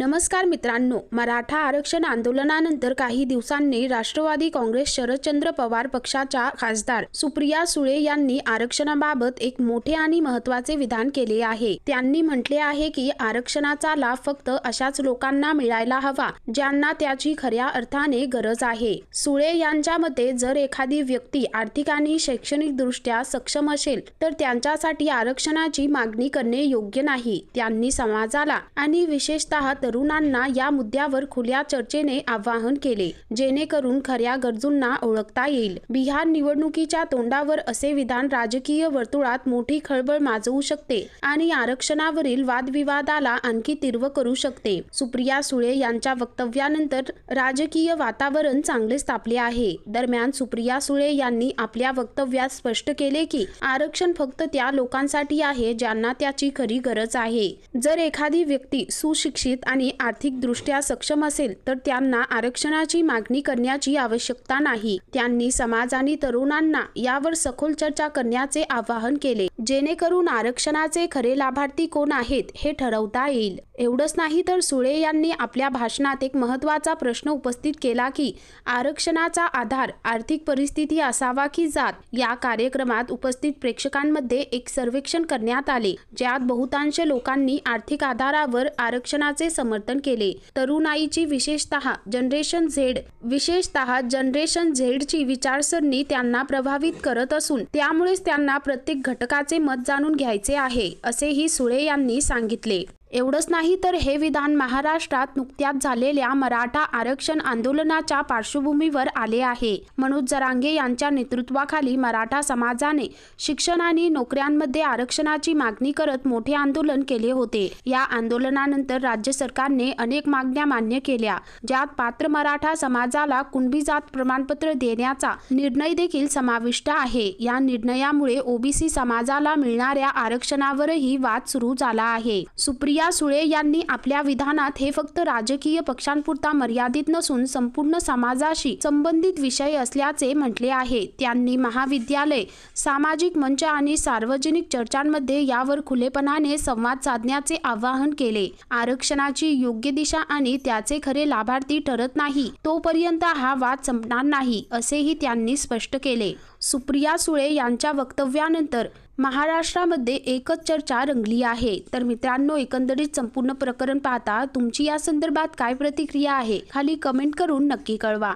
नमस्कार मित्रांनो मराठा आरक्षण आंदोलनानंतर काही दिवसांनी राष्ट्रवादी काँग्रेस शरदचंद्र पवार पक्षाच्या खासदार सुप्रिया सुळे यांनी आरक्षणाबाबत एक मोठे आणि महत्त्वाचे विधान केले आहे. त्यांनी म्हटले आहे की आरक्षणाचा लाभ फक्त अशाच लोकांना मिळायला हवा ज्यांना त्याची खऱ्या अर्थाने गरज आहे. सुळे यांच्या मते जर एखादी व्यक्ती आर्थिक आणि शैक्षणिक दृष्ट्या सक्षम असेल तर त्यांच्यासाठी आरक्षणाची मागणी करणे योग्य नाही. त्यांनी समाजाला आणि विशेषतः तरुणांना या मुद्द्यावर खुल्या चर्चेने आवाहन केले जेणेकरून खऱ्या गरजूंना ओळखता येईल. बिहार निवडणुकीच्या तोंडावर असे विधान राजकीय वर्तुळात मोठी खळबळ माजवू शकते आणि आरक्षणावरील वादविवादाला आणखी तीव्र करू शकते. सुप्रिया सुळे यांच्या वक्तव्यानंतर राजकीय वातावरण चांगलेच तापले आहे. दरम्यान सुप्रिया सुळे यांनी आपल्या वक्तव्यात स्पष्ट केले की आरक्षण फक्त त्या लोकांसाठी आहे ज्यांना त्याची खरी गरज आहे. जर एखादी व्यक्ती सुशिक्षित आणि आर्थिकदृष्ट्या सक्षम असेल तर त्यांना आरक्षणाची मागणी करण्याची आवश्यकता नाही. त्यांनी समाज आणि तरुणांना यावर सखोल चर्चा करण्याचे आवाहन केले. जेणेकरून आरक्षणाचे खरे लाभार्थी कोण आहेत हे ठरवता येईल. एवढंच नाही तर सुळे यांनी आपल्या भाषणात एक महत्त्वाचा प्रश्न उपस्थित केला की आरक्षणाचा आधार आर्थिक परिस्थिती असावा की जात? या कार्यक्रमात उपस्थित प्रेक्षकांमध्ये एक सर्वेक्षण करण्यात आले ज्यात बहुतांश लोकांनी आर्थिक आधारावर आरक्षणाचे समर्थन केले. तरुणाईची विशेषतः जनरेशन झेड विशेषतः जनरेशन झेडची विचारसरणी त्यांना प्रभावित करत असून त्यामुळेच त्यांना प्रत्येक घटकाचे मत जाणून घ्यायचे आहे असेही सुळे यांनी सांगितले. एवढंच नाही तर हे विधान महाराष्ट्रात नुकत्याच झालेल्या मराठा आरक्षण आंदोलनाच्या पार्श्वभूमीवर आले आहे. मनोज जरांगे यांच्या नेतृत्वाखाली मराठा समाजाने शिक्षण आणि नोकऱ्यांमध्ये आरक्षणाची मागणी करत मोठे आंदोलन केले होते. या आंदोलनानंतर राज्य सरकारने अनेक मागण्या मान्य केल्या ज्यात पात्र मराठा समाजाला कुणबी जात प्रमाणपत्र देण्याचा निर्णय देखील समाविष्ट आहे. या निर्णयामुळे ओबीसी समाजाला मिळणाऱ्या आरक्षणावरही वाद सुरू झाला आहे. सुप्रिया सुळे यांनी आपल्या विधानात हे फक्त राजकीय पक्षांपुरता मर्यादित नसून संपूर्ण समाजाशी संबंधित विषय असल्याचे म्हटले आहे. त्यांनी महाविद्यालय सामाजिक मंच आणि सार्वजनिक चर्चांमध्ये यावर खुलेपणाने संवाद साधण्याचे आवाहन केले. आरक्षणाची योग्य दिशा आणि त्याचे खरे लाभार्थी ठरत नाही तोपर्यंत हा वाद संपणार नाही असेही त्यांनी स्पष्ट केले. सुप्रिया सुळे यांच्या वक्तव्यानंतर महाराष्ट्रामध्ये एकच चर्चा रंगली आहे. तर मित्रांनो एकंदरीत संपूर्ण प्रकरण पाहता तुमची या संदर्भात काय प्रतिक्रिया आहे खाली कमेंट करून नक्की कळवा.